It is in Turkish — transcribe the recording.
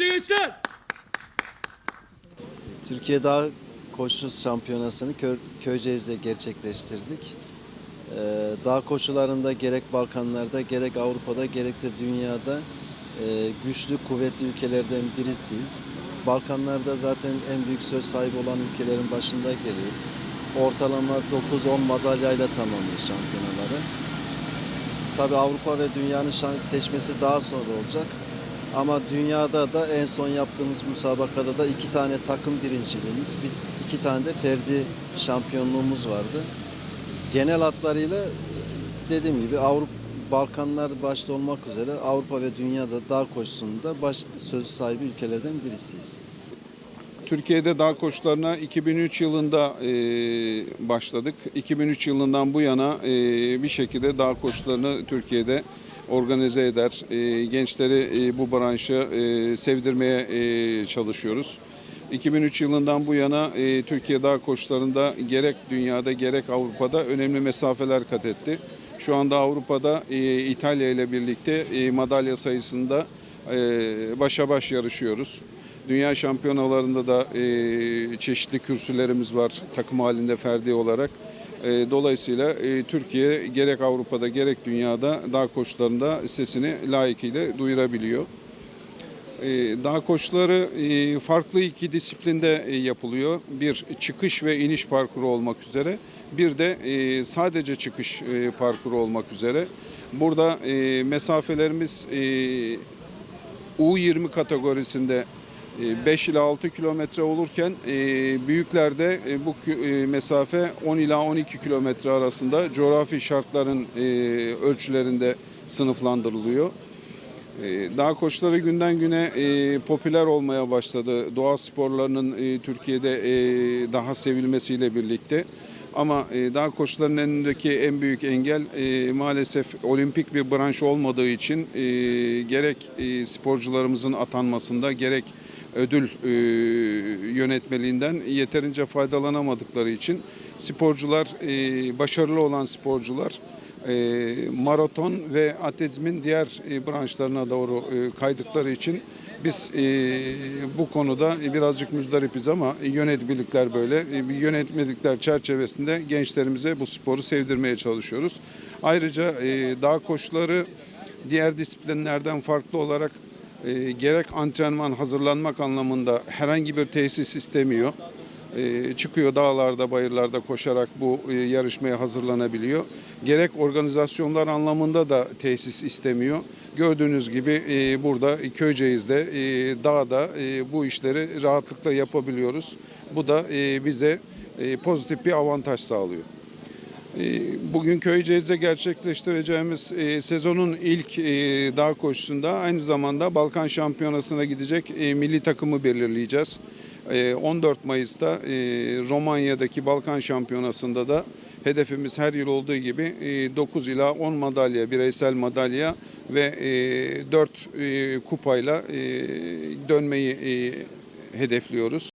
Hadi gençler. Türkiye Dağ Koşu Şampiyonası'nı Kö Köyceğiz'de gerçekleştirdik. Ee, dağ koşularında gerek Balkanlarda gerek Avrupa'da gerekse dünyada e, güçlü kuvvetli ülkelerden birisiyiz. Balkanlarda zaten en büyük söz sahibi olan ülkelerin başında geliyoruz. Ortalama 9-10 madalyayla tamamlıyoruz şampiyonaları. Tabi Avrupa ve dünyanın seçmesi daha sonra olacak. Ama dünyada da en son yaptığımız müsabakada da iki tane takım birinciliğimiz, bir, iki tane de ferdi şampiyonluğumuz vardı. Genel hatlarıyla dediğim gibi Avrupa Balkanlar başta olmak üzere Avrupa ve dünyada dağ koşusunda baş söz sahibi ülkelerden birisiyiz. Türkiye'de dağ koşularına 2003 yılında e, başladık. 2003 yılından bu yana e, bir şekilde dağ koşularını Türkiye'de organize eder. E, gençleri e, bu branşı e, sevdirmeye e, çalışıyoruz. 2003 yılından bu yana e, Türkiye dağ koşularında gerek dünyada gerek Avrupa'da önemli mesafeler kat etti. Şu anda Avrupa'da e, İtalya ile birlikte e, madalya sayısında e, başa baş yarışıyoruz. Dünya şampiyonalarında da e, çeşitli kürsülerimiz var takım halinde ferdi olarak. E, dolayısıyla e, Türkiye gerek Avrupa'da gerek dünyada dağ koşularında sesini layıkıyla duyurabiliyor. E, dağ koşuları farklı iki disiplinde yapılıyor. Bir çıkış ve iniş parkuru olmak üzere. Bir de sadece çıkış parkuru olmak üzere. Burada mesafelerimiz e, U20 kategorisinde 5 ila 6 kilometre olurken e, büyüklerde e, bu e, mesafe 10 ila 12 kilometre arasında coğrafi şartların e, ölçülerinde sınıflandırılıyor. E, Dağ koşuları günden güne e, popüler olmaya başladı. Doğa sporlarının e, Türkiye'de e, daha sevilmesiyle birlikte. Ama e, dağ koşularının önündeki en büyük engel e, maalesef olimpik bir branş olmadığı için e, gerek e, sporcularımızın atanmasında gerek ödül e, yönetmeliğinden yeterince faydalanamadıkları için sporcular, e, başarılı olan sporcular e, maraton ve atletizmin diğer e, branşlarına doğru e, kaydıkları için biz e, bu konuda birazcık müzdaripiz ama yönetmelikler böyle. E, yönetmelikler çerçevesinde gençlerimize bu sporu sevdirmeye çalışıyoruz. Ayrıca e, dağ koşuları diğer disiplinlerden farklı olarak e, gerek antrenman hazırlanmak anlamında herhangi bir tesis istemiyor. E, çıkıyor dağlarda, bayırlarda koşarak bu e, yarışmaya hazırlanabiliyor. Gerek organizasyonlar anlamında da tesis istemiyor. Gördüğünüz gibi e, burada Köyceğiz'de, e, dağda e, bu işleri rahatlıkla yapabiliyoruz. Bu da e, bize e, pozitif bir avantaj sağlıyor. E, Bugün Köyceğiz'de gerçekleştireceğimiz e, sezonun ilk e, dağ koşusunda aynı zamanda Balkan Şampiyonası'na gidecek e, milli takımı belirleyeceğiz. E, 14 Mayıs'ta Romanya'daki Balkan Şampiyonası'nda da hedefimiz her yıl olduğu gibi e, 9 ila 10 madalya, bireysel madalya ve e, 4 e, kupayla dönmeyi hedefliyoruz.